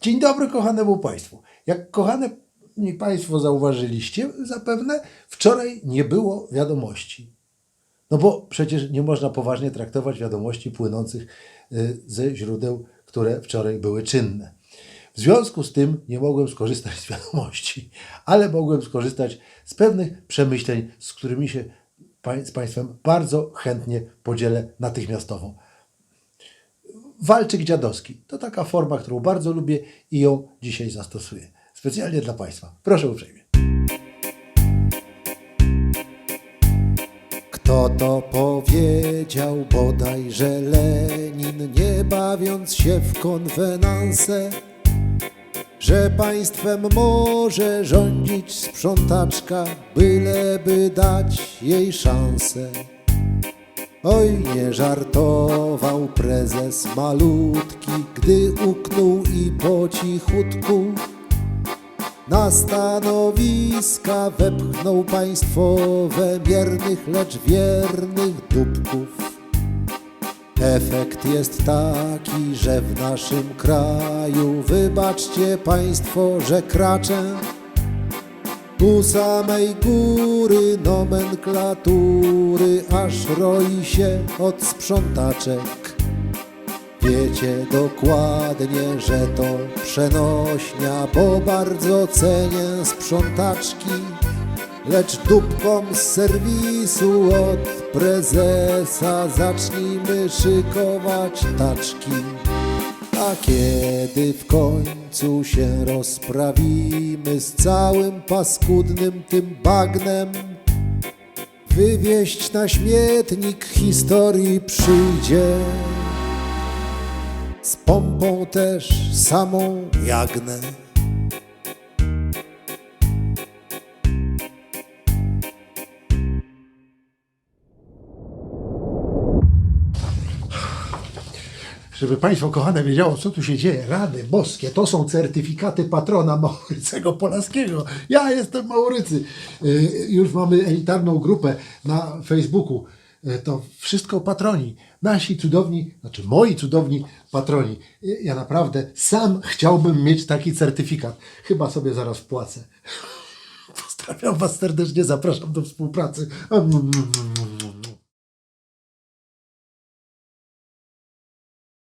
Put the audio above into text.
Dzień dobry kochanemu Państwu. Jak kochane Państwo zauważyliście, zapewne wczoraj nie było wiadomości. No bo przecież nie można poważnie traktować wiadomości płynących y, ze źródeł, które wczoraj były czynne. W związku z tym nie mogłem skorzystać z wiadomości, ale mogłem skorzystać z pewnych przemyśleń, z którymi się z Państwem bardzo chętnie podzielę natychmiastowo. Walczyk dziadowski to taka forma, którą bardzo lubię i ją dzisiaj zastosuję. Specjalnie dla Państwa. Proszę uprzejmie. Kto to powiedział bodaj, że Lenin, nie bawiąc się w konwenanse, że państwem może rządzić sprzątaczka, byleby dać jej szansę. Oj, nie żartował prezes malutki, gdy uknął i po cichutku na stanowiska wepchnął państwowe miernych, lecz wiernych dupków. Efekt jest taki, że w naszym kraju, wybaczcie państwo, że kraczę u samej góry nomenklatury, aż roi się od sprzątaczek. Wiecie dokładnie, że to przenośnia, bo bardzo cenię sprzątaczki. Lecz dupką z serwisu od prezesa zacznijmy szykować taczki. A kiedy w końcu się rozprawimy z całym paskudnym tym bagnem, wywieźć na śmietnik historii przyjdzie z pompą też samą jagnę. Żeby Państwo kochane wiedziało, co tu się dzieje. Rady boskie, to są certyfikaty patrona Maurycego Polaskiego. Ja jestem Maurycy. Y, Już mamy elitarną grupę na Facebooku. Y, To wszystko patroni. Nasi cudowni, znaczy moi cudowni patroni. Y, Ja naprawdę sam chciałbym mieć taki certyfikat. Chyba sobie zaraz wpłacę. Pozdrawiam Was serdecznie, zapraszam do współpracy.